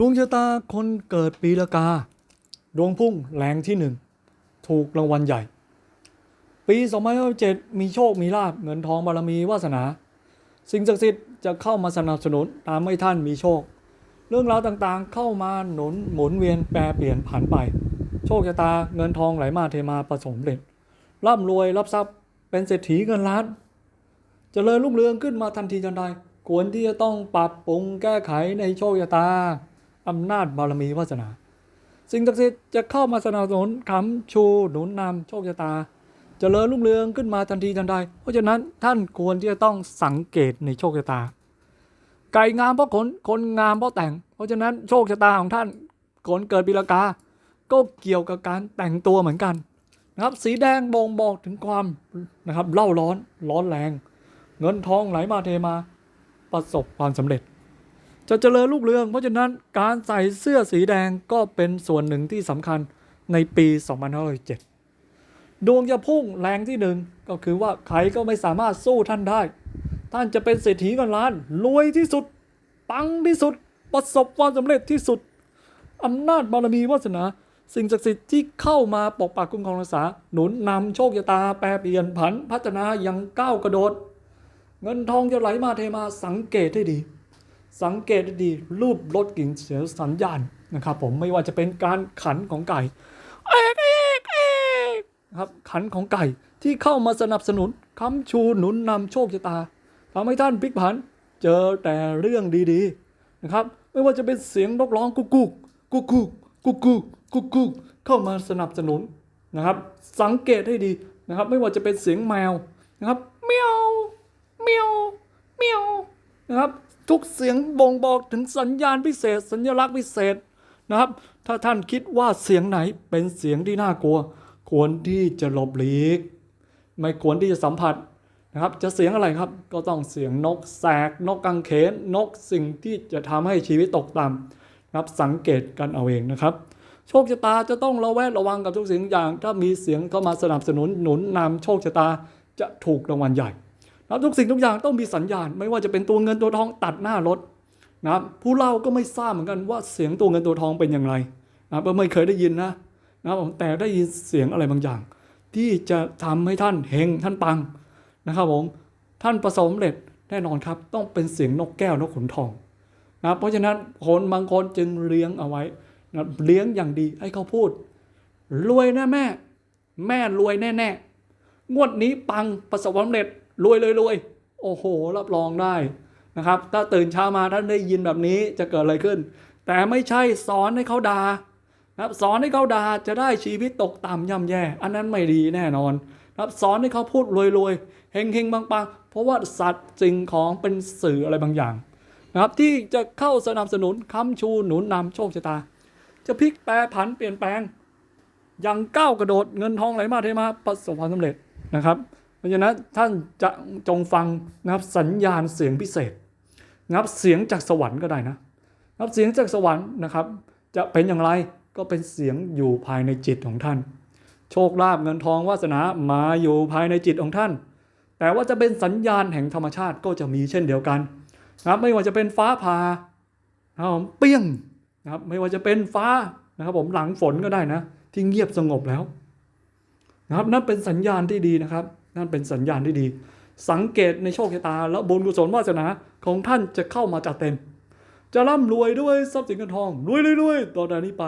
ดวงชะตาคนเกิดปีละกา ดวงพุ่งแรงที่หนึ่งถูกรางวัลใหญ่ ปี2027มีโชคมีลาบเงินทองบารมีวาสนา สิ่งศักดิ์สิทธิ์จะเข้ามาสนับสนุนตามให้ท่านมีโชค เรื่องราวต่างๆเข้ามาหนุนหมุนเวียนแปรเปลี่ยนผันไป โชคชะตาเงินทองไหลมาเทมาประสมเร็จร่ำรวยรับทรัพย์เป็นเศรษฐีเงินล้านเจริญรุ่งเรืองขึ้นมาทันทีทันใดควรที่จะต้องปรับปรุงแก้ไขในโชคชะตา อำนาจบารมีวาสนา สิ่งศักดิ์สิทธิ์จะเข้ามาสนับสนุนค้ำชูหนุนนำโชคชะตาจเจริญรุ่งเรืองขึ้นมาทันทีทันใด เพราะฉะนั้นท่านควรที่จะต้องสังเกตในโชคชะตา ไก่งามเพราะขนคนงามเพราะแต่ง เพราะฉะนั้นโชคชะตาของท่านคนเกิดปีละกา ก็เกี่ยวกับการแต่งตัวเหมือนกันนะครับสีแดงบ่งบอกถึงความนะครับเล่าร้อนร้อนแรง เงินทองไหลมาเทมาประสบความสำเร็จ จะเจริญรุ่งเรือง เพราะฉะนั้นการใส่เสื้อสีแดงก็เป็นส่วนหนึ่งที่สำคัญในปี 2507 ดวงจะพุ่งแรงที่หนึ่งก็คือว่าใครก็ไม่สามารถสู้ท่านได้ ท่านจะเป็นเศรษฐีเงินล้าน รวยที่สุด ปังที่สุด ประสบความสำเร็จที่สุดอำนาจบารมีวาสนา สิ่งศักดิ์สิทธิ์ที่เข้ามาปกปักคุ้มครองรักษา หนุนนำโชคชะตาแปรเปลี่ยนผันพัฒนาอย่างก้าวกระโดด เงินทองจะไหลมาเทมาสังเกตให้ดี สังเกตให้ดีรูปรถกิ่งเสียสัญญาณนะครับผมไม่ว่าจะเป็นการขันของไก่เอกเอกเอกนะครับขันของไก่ที่เข้ามาสนับสนุนค้ำชูหนุนนำโชคชะตาทำให้ท่านพลิกผัน เจอแต่เรื่องดีๆนะครับ ไม่ว่าจะเป็นเสียงนกร้องกุกกุกกุกกุกกุกกุกกุกกุกเข้ามาสนับสนุนนะครับ สังเกตให้ดีนะครับ ไม่ว่าจะเป็นเสียงแมวนะครับเมียวเมียวเมียวนะครับ ทุกเสียงบ่งบอกถึงสัญญาณพิเศษ สัญลักษณ์พิเศษนะครับ ถ้าท่านคิดว่าเสียงไหนเป็นเสียงที่น่ากลัว ควรที่จะหลบหลีก ไม่ควรที่จะสัมผัสนะครับ จะเสียงอะไรครับ ก็ต้องเสียงนกแสก นกกังเขน นกสิ่งที่จะทำให้ชีวิตตกต่ำนะครับ สังเกตกันเอาเองนะครับ โชคชะตาจะต้องระแวดระวังกับทุกสิ่งอย่าง ถ้ามีเสียงเข้ามาสนับสนุนหนุนนำโชคชะตาจะถูกรางวัลใหญ่ นะครับทุกสิ่งทุกอย่างต้องมีสัญญาณ ไม่ว่าจะเป็นตัวเงินตัวทองตัดหน้ารถนะครับผู้เล่าก็ไม่ทราบเหมือนกันว่าเสียงตัวเงินตัวทองเป็นอย่างไรนะครับไม่เคยได้ยินนะนะครับแต่ได้ยินเสียงอะไรบางอย่าง ที่จะทำให้ท่านเฮงท่านปังนะครับผมท่านประสบความสำเร็จแน่นอนครับ ต้องเป็นเสียงนกแก้วนกขุนทองนะเพราะฉะนั้นคนบางคนจึงเลี้ยงเอาไว้นะเลี้ยงอย่างดีให้เขาพูด รวยนะแม่ แม่รวยแน่ๆงวดนี้ปังประสบความสำเร็จ รวยเลยรวยโอ้โห รับรองได้นะครับ ถ้าตื่นเช้ามาท่านได้ยินแบบนี้จะเกิดอะไรขึ้น แต่ไม่ใช่สอนให้เขาด่านะครับสอนให้เขาด่าจะได้ชีวิตตกต่ำย่ำแย่ อันนั้นไม่ดีแน่นอนนะครับสอนให้เขาพูดรวยๆเฮงๆปังๆเพราะว่าสัตว์สิ่งของเป็นสื่ออะไรบางอย่างนะครับที่จะเข้าสนับสนุนค้ำชูหนุนนำโชคชะตา จะพลิกแปรผันเปลี่ยนแปลง อย่างก้าวกระโดดเงินทองไหลมาเทมาประสบความสำเร็จนะครับ เพราะฉะนั้นท่านจะจงฟังนะครับสัญญาณเสียงพิเศษนะครับเสียงจากสวรรค์ก็ได้นะนะครับเสียงจากสวรรค์นะครับ จะเป็นอย่างไรก็เป็นเสียงอยู่ภายในจิตของท่าน โชคลาภเงินทองวาสนามาอยู่ภายในจิตของท่าน แต่ว่าจะเป็นสัญญาณแห่งธรรมชาติก็จะมีเช่นเดียวกันนะครับไม่ว่าจะเป็นฟ้าผ่านะครับเปี้ยงนะครับไม่ว่าจะเป็นฟ้านะครับผมหลังฝนก็ได้นะ ที่เงียบสงบแล้วนะครับนั่นเป็นสัญญาณที่ดีนะครับ นั่นเป็นสัญญาณที่ดี สังเกตในโชคชะตา และบุญกุศลวาสนาของท่านจะเข้ามาจัดเต็ม จะร่ำรวยด้วยทรัพย์สินเงินทองรวยรวยๆๆต่อจากนี้ไป